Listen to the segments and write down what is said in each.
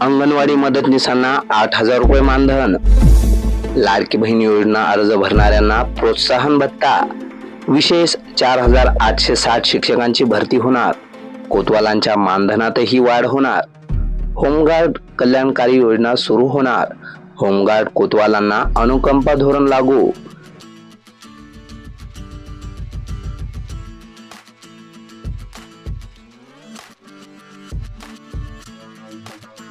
अंगणवाडी मदतनीसांना आठ हजार रुपये मानधन. लाडकी बहीण योजना अर्ज भरणाऱ्यांना प्रोत्साहन भत्ता. विशेष चार हजार आठशे साठ शिक्षकांची भरती होणार. कोतवालांच्या मानधनातही वाढ होणार. होमगार्ड कल्याणकारी योजना सुरू होणार. होमगार्ड कोतवालांना अनुकंपा धोरण लागू.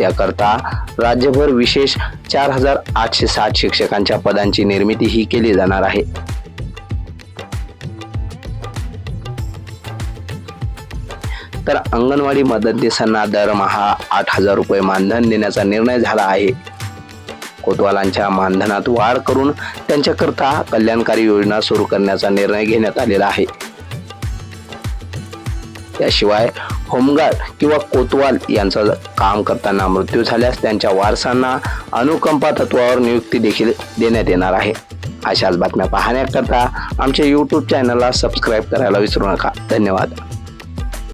त्याकरता राज्यभर विशेष चार हजार आठशे साठ शिक्षकांच्या पदांची निर्मिती ही केली जाणार आहे. तर अंगणवाडी मदतनीसांना दरमहा आठ हजार रुपये मानधन देण्याचा निर्णय झाला आहे. कोतवालांच्या मानधनात वाढ करून त्यांच्याकरता कल्याणकारी योजना सुरू करण्याचा निर्णय घेण्यात आलेला आहे. त्याशिवाय होमगार्ड किंवा कोतवाल यांचं काम करताना मृत्यू झाल्यास त्यांच्या वारसांना अनुकंपा तत्वावर नियुक्ती देखील देण्यात येणार आहे. अशाच बातम्या पाहण्याकरता आमच्या यूट्यूब चॅनलला सबस्क्राईब करायला विसरू नका. धन्यवाद.